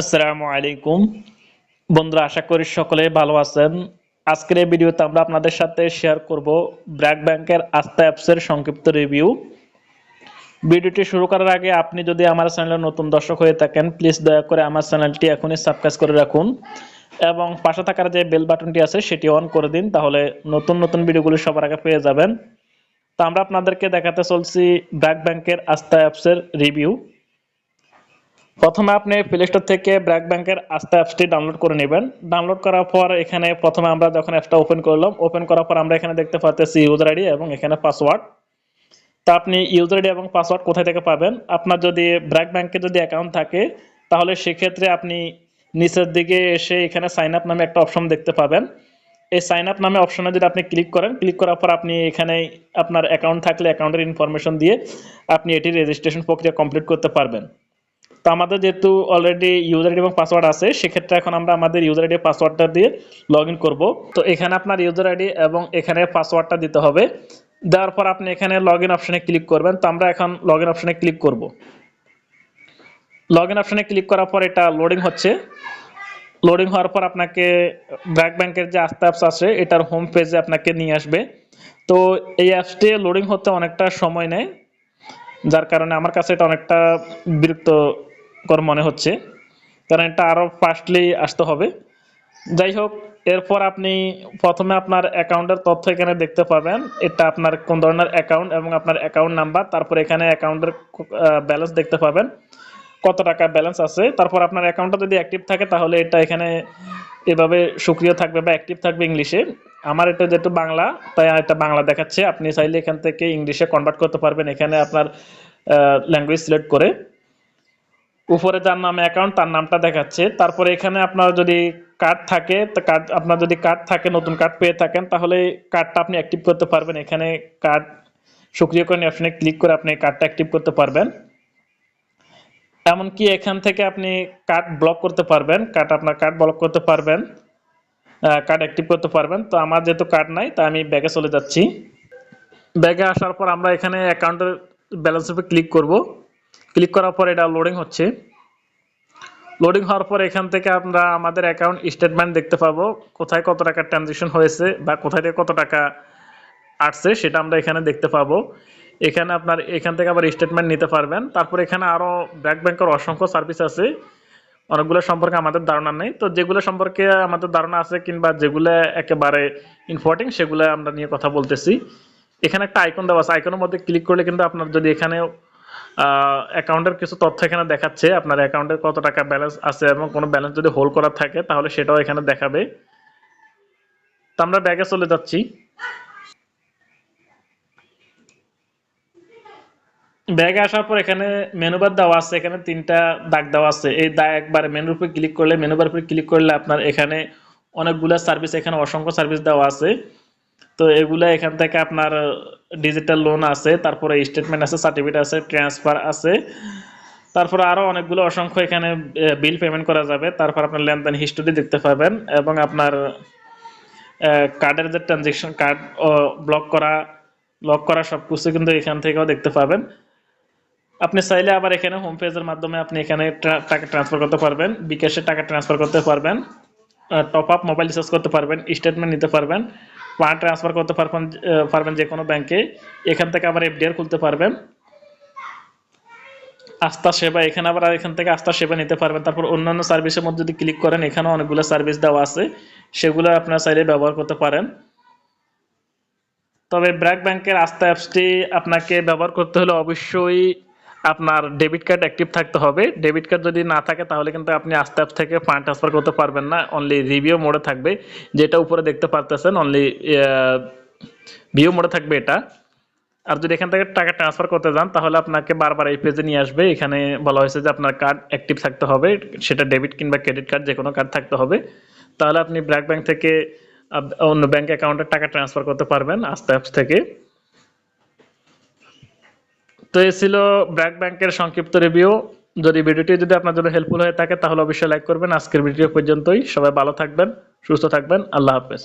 আসসালামু আলাইকুম। বন্ধুরা, আশা করি সকলে ভালো আছেন। আজকের এই ভিডিওতে আমরা আপনাদের সাথে শেয়ার করব ব্র্যাক ব্যাংকের আস্থা অ্যাপসের সংক্ষিপ্ত রিভিউ ভিডিওটি শুরু করার আগে আপনি যদি আমার চ্যানেলে নতুন দর্শক হয়ে থাকেন প্লিজ দয়া করে আমার চ্যানেলটি এখনই সাবস্ক্রাইব করে রাখুন এবং পাশে থাকার যে বেল বাটনটি আছে, সেটি অন করে দিন, তাহলে নতুন নতুন ভিডিওগুলো সবার আগে পেয়ে যাবেন। তো আমরা আপনাদেরকে দেখাতে চলছি ব্র্যাক ব্যাংকের আস্থা অ্যাপসের রিভিউ প্রথমে আপনি প্লে স্টোর থেকে ব্র্যাক ব্যাংকের আস্থা অ্যাপসটি ডাউনলোড করে নেবেন। ডাউনলোড করার পর এখানে প্রথমে আমরা যখন অ্যাপসটা ওপেন করলাম ওপেন করার পর আমরা এখানে দেখতে পাচ্ছি ইউজার আইডি এবং এখানে পাসওয়ার্ড তা আপনি ইউজার আইডি এবং পাসওয়ার্ড কোথায় থেকে পাবেন? আপনার যদি ব্র্যাক ব্যাংকে যদি অ্যাকাউন্ট থাকে, তাহলে সেক্ষেত্রে আপনি নিচের দিকে এসে এখানে সাইন আপ নামে একটা অপশন দেখতে পাবেন। এই সাইন আপ নামে অপশনে যদি আপনি ক্লিক করেন ক্লিক করার পর আপনি এখানে আপনার অ্যাকাউন্ট থাকলে অ্যাকাউন্টের ইনফরমেশন দিয়ে আপনি এটি রেজিস্ট্রেশন প্রক্রিয়া কমপ্লিট করতে পারবেন। তো আমাদের যেহেতু অলরেডি ইউজার আইডি এবং পাসওয়ার্ড আছে, সেক্ষেত্রে এখন আমরা আমাদের ইউজার আইডি পাসওয়ার্ডটা দিয়ে লগ ইন করব। তো এখানে আপনার ইউজার আইডি এবং এখানে পাসওয়ার্ডটা দিতে হবে। দেওয়ার পর আপনি এখানে লগ ইন অপশানে ক্লিক করবেন। তো আমরা এখন লগ ইন অপশানে ক্লিক করব। লগ ইন অপশানে ক্লিক করার পর এটা লোডিং হচ্ছে। লোডিং হওয়ার পর আপনাকে ব্র্যাক ব্যাংকের যে আস্থা অ্যাপস আছে, এটার হোম পেজে আপনাকে নিয়ে আসবে। তো এই অ্যাপসটি লোডিং হতে অনেকটা সময় নেয়। যার কারণে আমার কাছে এটা অনেকটা বিরক্তকর মনে হচ্ছে। কারণ এটা আরও ফাস্টলি আসতে হবে। যাই হোক, এরপর আপনি প্রথমে আপনার অ্যাকাউন্টের তথ্য এখানে দেখতে পাবেন। এটা আপনার কোন ধরনের অ্যাকাউন্ট এবং আপনার অ্যাকাউন্ট নাম্বার তারপর এখানে অ্যাকাউন্টের ব্যালেন্স দেখতে পাবেন। কত টাকা ব্যালেন্স আছে। তারপর আপনার অ্যাকাউন্টটা যদি অ্যাক্টিভ থাকে, তাহলে এটা এখানে এভাবে সক্রিয় থাকবে বা অ্যাক্টিভ থাকবে ইংলিশে। আমার এটা যেহেতু বাংলা, তাই এটা বাংলা দেখাচ্ছে। আপনি চাইলে এখান থেকে ইংলিশে কনভার্ট করতে পারবেন এখানে আপনার ল্যাঙ্গুয়েজ সিলেক্ট করে। উপরে যার নামে অ্যাকাউন্ট তার নামটা দেখাচ্ছে। তারপরে এখানে আপনার যদি কার্ড থাকে, তো কার্ড আপনার যদি কার্ড থাকে, নতুন কার্ড পেয়ে থাকেন, তাহলে কার্ডটা আপনি অ্যাক্টিভ করতে পারবেন। এখানে কার্ড সক্রিয় করে অপশনে ক্লিক করে আপনি কার্ডটা অ্যাক্টিভ করতে পারবেন। এমনকি এখান থেকে আপনি কার্ড ব্লক করতে পারবেন। কার্ড আপনার কার্ড ব্লক করতে পারবেন। কার্ড অ্যাক্টিভ করতে পারবেন। তো আমার যেহেতু কার্ড নাই তা আমি ব্যাগে চলে যাচ্ছি। ব্যাগে আসার পর আমরা এখানে অ্যাকাউন্টের ব্যালেন্স উপরে ক্লিক করব। ক্লিক করার পর এটা লোডিং হচ্ছে। লোডিং হওয়ার পর এখান থেকে আমরা আমাদের অ্যাকাউন্ট স্টেটমেন্ট দেখতে পাবো, কোথায় কত টাকা ট্রানজেকশন হয়েছে বা কোথায় থেকে কত টাকা আসছে সেটা আমরা এখানে দেখতে পাবো। এখানে আপনার, এখান থেকে আবার স্টেটমেন্ট নিতে পারবেন। তারপর এখানে আরও ব্যাক ব্যাংকের অসংখ্য সার্ভিস আছে। অনেকগুলো সম্পর্কে আমাদের ধারণা নেই। তো যেগুলো সম্পর্কে আমাদের ধারণা আছে কিংবা যেগুলো একেবারে ইম্পর্টেন্ট সেগুলো আমরা নিয়ে কথা বলতেছি। এখানে একটা আইকন দেওয়া আছে। আইকনের মধ্যে ক্লিক করলে কিন্তু আপনার যদি এখানে অ্যাকাউন্টের কিছু তথ্য এখানে দেখাচ্ছে। আপনার অ্যাকাউন্টের কত টাকা ব্যালেন্স আছে এবং কোনো ব্যালেন্স যদি হোল্ড করা থাকে, তাহলে সেটাও এখানে দেখাবে। তো আমরা ব্যাগে চলে যাচ্ছি। ব্যাগে আসার পর এখানে মেনুবার দেওয়া আছে, এখানে তিনটা দাগ দেওয়া আছে। এই দাগ একবার মেনুর উপরে ক্লিক করলে মেনুবার উপরে ক্লিক করলে আপনার এখানে অনেকগুলো সার্ভিস এখানে অসংখ্য সার্ভিস দেওয়া আছে। তো এগুলা এখান থেকে আপনার ডিজিটাল লোন আছে, তারপরে স্টেটমেন্ট আছে সার্টিফিকেট আছে ট্রান্সফার আছে। তারপরে আরও অনেকগুলো অসংখ্য এখানে বিল পেমেন্ট করা যাবে। তারপর আপনার লেনদেন হিস্টোরি দেখতে পাবেন এবং আপনার কার্ডের যে ট্রানজেকশন কার্ড ব্লক করা লক করা সব কিছু কিন্তু এখান থেকেও দেখতে পাবেন। আপনি চাইলে আবার এখানে হোম পেজের মাধ্যমে আপনি এখানে টাকা ট্রান্সফার করতে পারবেন বিকাশে টাকা ট্রান্সফার করতে পারবেন টপ আপ মোবাইল রিচার্জ করতে পারবেন স্টেটমেন্ট নিতে পারবেন। ফান্ড ট্রান্সফার করতে পারবেন পারবেন যে কোনো ব্যাংকে এখান থেকে আবার এফডিআর খুলতে পারবেন। আস্থা সেবা, এখানে আবার এখান থেকে আস্থা সেবা নিতে পারবেন। তারপর অন্যান্য সার্ভিসের মধ্যে যদি ক্লিক করেন, এখানে অনেকগুলো সার্ভিস দেওয়া আছে। সেগুলো আপনারা চাইলে ব্যবহার করতে পারেন। তবে ব্র্যাক ব্যাংকের আস্থা অ্যাপসটি আপনাকে ব্যবহার করতে হলে অবশ্যই আপনার ডেবিট কার্ড অ্যাক্টিভ থাকতে হবে। ডেবিট কার্ড যদি না থাকে, তাহলে কিন্তু আপনি আস্তে আস্তে থেকে ফান্ড ট্রান্সফার করতে পারবেন না। অনলি রিভিউ মোডে থাকবে। যেটা উপরে দেখতে পারতেছেন অনলি ভিউ মোডে থাকবে এটা। আর যদি এখান থেকে টাকা ট্রান্সফার করতে যান, তাহলে আপনাকে বারবার এই পেজে নিয়ে আসবে। এখানে বলা হয়েছে যে আপনার কার্ড অ্যাক্টিভ থাকতে হবে। সেটা ডেবিট কিংবা ক্রেডিট কার্ড যে কোনো কার্ড থাকতে হবে। তাহলে আপনি ব্র্যাক ব্যাংক থেকে অন্য ব্যাংক অ্যাকাউন্টে টাকা ট্রান্সফার করতে পারবেন আস্তে অ্যাপস থেকে। তো এ ছিল ব্র্যাক ব্যাংকের সংক্ষিপ্ত রিভিউ যদি ভিডিওটি যদি আপনার জন্য হেল্পফুল হয়ে থাকে, তাহলে অবশ্যই লাইক করবেন। আজকের ভিডিও পর্যন্তই। সবাই ভালো থাকবেন, সুস্থ থাকবেন। আল্লাহ হাফেজ।